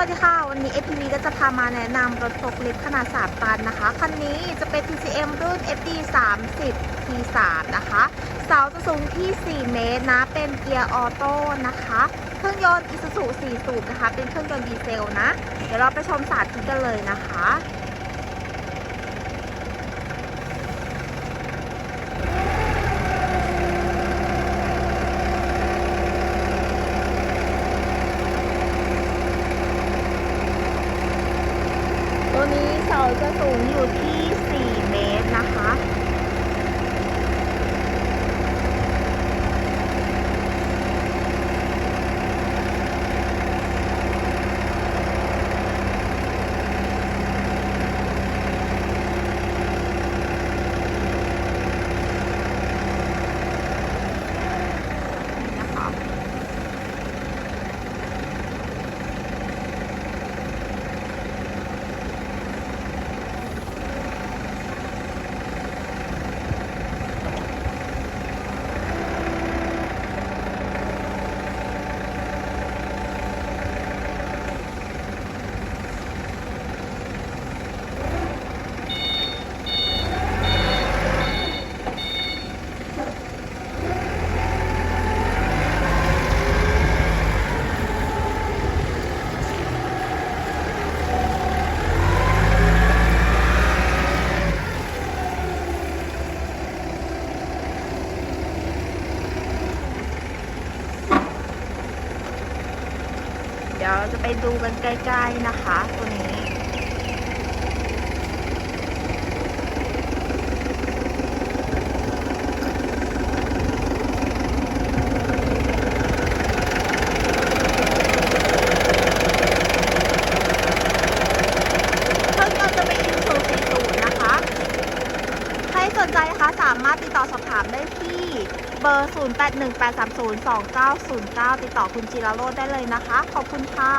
วัสดีค่ะ วันนี้ FPV ก็จะพามาแนะนำรถตกลิฟขนาด 3 ตันนะคะ คันนี้จะเป็น TCM รุ่น FD 3 0 T3 นะคะ เสาจะสูงที่ 4 เมตรนะ เป็นเกียร์ออโต้นะคะ เครื่องยนต์ Isuzu 4สูบนะคะ เป็นเครื่องยนต์ดีเซลนะ เดี๋ยวเราไปชมสาธิตกันเลยนะคะ ตัวนี้เสา จะสูงอยู่ที่ 4 เมตรนะคะ เดี๋ยวจะไปดูกันใกล้ๆนะคะ ตัวนี้เครื่งยนต์จะเป็น Isuzu 40นะคะใครสนใจนะคะสามารถติดต่อสอบถามได้ที่ เบอร์ 0818302909 ติดต่อคุณจิรโรจน์ได้เลยนะคะ ขอบคุณค่ะ